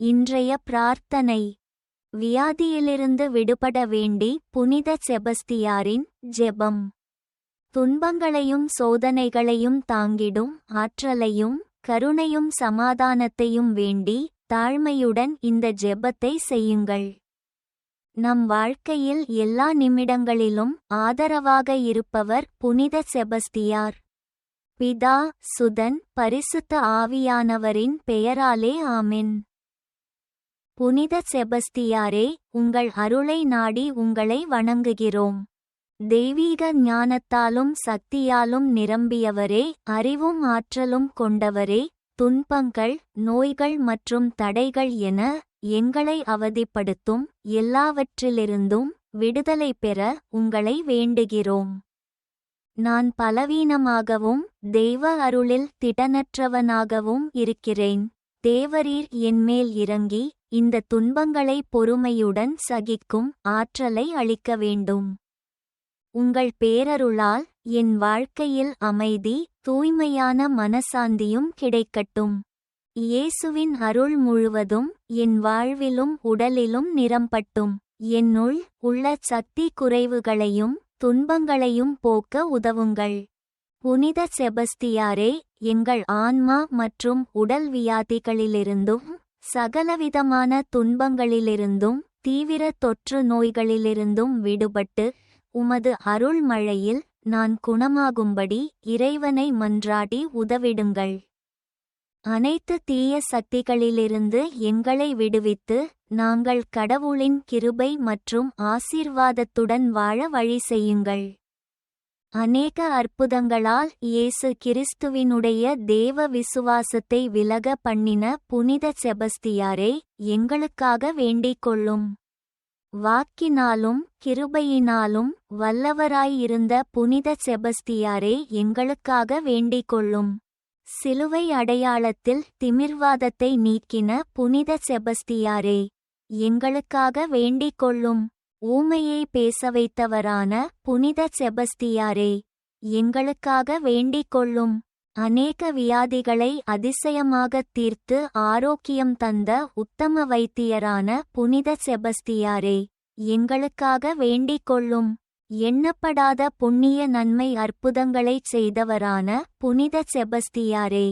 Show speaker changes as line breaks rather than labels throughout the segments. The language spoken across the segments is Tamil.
இன்றைய பிரார்த்தனை. வியாதியிலிருந்து விடுபட வேண்டி புனித செபஸ்தியாரின் ஜெபம். துன்பங்களையும் சோதனைகளையும் தாங்கிடும் ஆற்றலையும் கருணையும் சமாதானத்தையும் வேண்டி தாழ்மையுடன் இந்த ஜெபத்தை செய்யுங்கள். நம் வாழ்க்கையில் எல்லா நிமிடங்களிலும் ஆதரவாக இருப்பவர் புனித செபஸ்தியார். பிதா சுதன் பரிசுத்த ஆவியானவரின் பெயராலே ஆமென். புனித செபஸ்தியாரே உங்கள் அருளை நாடி உங்களை வணங்குகிறோம். தெய்வீக ஞானத்தாலும் சக்தியாலும் நிரம்பியவரே அறிவும் ஆற்றலும் கொண்டவரே துன்பங்கள் நோய்கள் மற்றும் தடைகள் என எங்களை அவதிப்படுத்தும் எல்லாவற்றிலிருந்தும் விடுதலை பெற உங்களை வேண்டுகிறோம். நான் பலவீனமாகவும் தெய்வ அருளில் திடனற்றவனாகவும் இருக்கிறேன். தேவரீர் என்மேல் இறங்கி இந்த துன்பங்களை பொறுமையுடன் சகிக்கும் ஆற்றலை அளிக்க வேண்டும். உங்கள் பேரருளால் என் வாழ்க்கையில் அமைதி தூய்மையான மனசாந்தியும் கிடைக்கட்டும். இயேசுவின் அருள் முழுவதும் என் வாழ்விலும் உடலிலும் நிரம்பட்டும். என்னுள் உள்ள சக்தி குறைவுகளையும் துன்பங்களையும் போக்க உதவுங்கள். புனித செபஸ்தியாரே எங்கள் ஆன்மா மற்றும் உடல் வியாதிகளிலிருந்தும் சகலவிதமான துன்பங்களிலிருந்தும் தீவிர தொற்று நோய்களிலிருந்தும் விடுபட்டு உமது அருள் மழையில் நான் குணமாகும்படி இறைவனை மன்றாடி உதவிடுங்கள். அனைத்து தீய சக்திகளிலிருந்து எங்களை விடுவித்து நாங்கள் கடவுளின் கிருபை மற்றும் ஆசீர்வாதத்துடன் வாழ வழி செய்யுங்கள். அநேக அற்புதங்களால் இயேசு கிறிஸ்துவினுடைய தேவ விசுவாசத்தை விலக பண்ணின புனித செபஸ்தியாரே எங்களுக்காக வேண்டிக் கொள்ளும். வாக்கினாலும் கிருபையினாலும் வல்லவராயிருந்த புனித செபஸ்தியாரே எங்களுக்காக வேண்டிக் கொள்ளும். சிலுவை அடையாளத்தில் திமிர்வாதத்தை நீக்கின புனித செபஸ்தியாரே எங்களுக்காக வேண்டிக் கொள்ளும். ஊமையை பேச வைத்தவரான புனித செபஸ்தியாரே எங்களுக்காக வேண்டிக் கொள்ளும் அநேக வியாதிகளை அதிசயமாகத் தீர்த்து ஆரோக்கியம் தந்த உத்தம வைத்தியரான புனித செபஸ்தியாரே எங்களுக்காக வேண்டிக் கொள்ளும் எண்ணப்படாத புண்ணிய நன்மை அற்புதங்களைச் செய்தவரான புனித செபஸ்தியாரே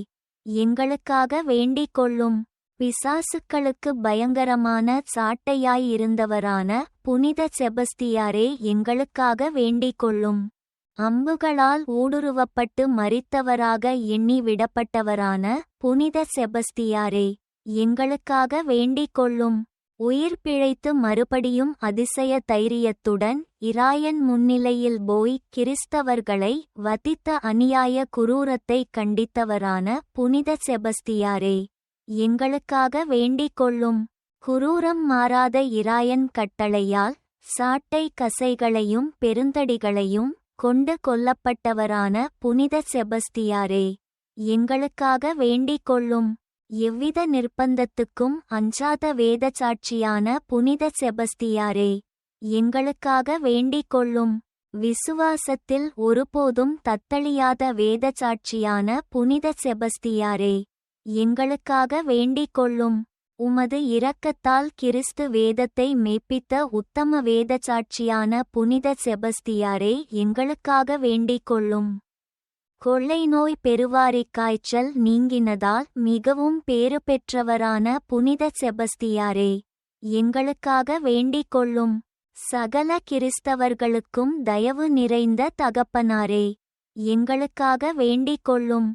எங்களுக்காக வேண்டிக் கொள்ளும் பிசாசுக்களுக்கு பயங்கரமான சாட்டையாயிருந்தவரான புனித செபஸ்தியாரே எங்களுக்காக வேண்டிக் கொள்ளும். அம்புகளால் ஊடுருவப்பட்டு மறித்தவராக எண்ணி விடப்பட்டவரான புனித செபஸ்தியாரே எங்களுக்காக வேண்டிக் கொள்ளும். உயிர் பிழைத்து மறுபடியும் அதிசய தைரியத்துடன் இராயன் முன்னிலையில் போய் கிறிஸ்தவர்களை வதித்த அநியாய குரூரத்தை கண்டித்தவரான புனித செபஸ்தியாரே. எங்களுக்காக வேண்டிக் கொள்ளும். குரூரம் மாறாத இராயன் கட்டளையால் சாட்டை கசைகளையும் பெருந்தடிகளையும் கொண்டு கொல்லப்பட்டவரான புனித செபஸ்தியாரே எங்களுக்காக வேண்டிக் கொள்ளும். எவ்வித நிர்பந்தத்துக்கும் அஞ்சாத வேதச்சாட்சியான புனித செபஸ்தியாரே எங்களுக்காக வேண்டிக் கொள்ளும். விசுவாசத்தில் ஒருபோதும் தத்தளியாத வேதச்சாட்சியான புனித செபஸ்தியாரே எங்களுக்காக வேண்டிக் கொள்ளும். உமது இரக்கத்தால் கிறிஸ்து வேதத்தை மெய்ப்பித்த உத்தம வேதச்சாட்சியான புனித செபஸ்தியாரே எங்களுக்காக வேண்டிக் கொள்ளும். கொள்ளை நோய் பெருவாரிக் காய்ச்சல் நீங்கினதால் மிகவும் பேறு பெற்றவரான புனித செபஸ்தியாரே எங்களுக்காக வேண்டிக் கொள்ளும். சகல கிறிஸ்தவர்களுக்கும் தயவு நிறைந்த தகப்பனாரே எங்களுக்காக வேண்டிக் கொள்ளும்.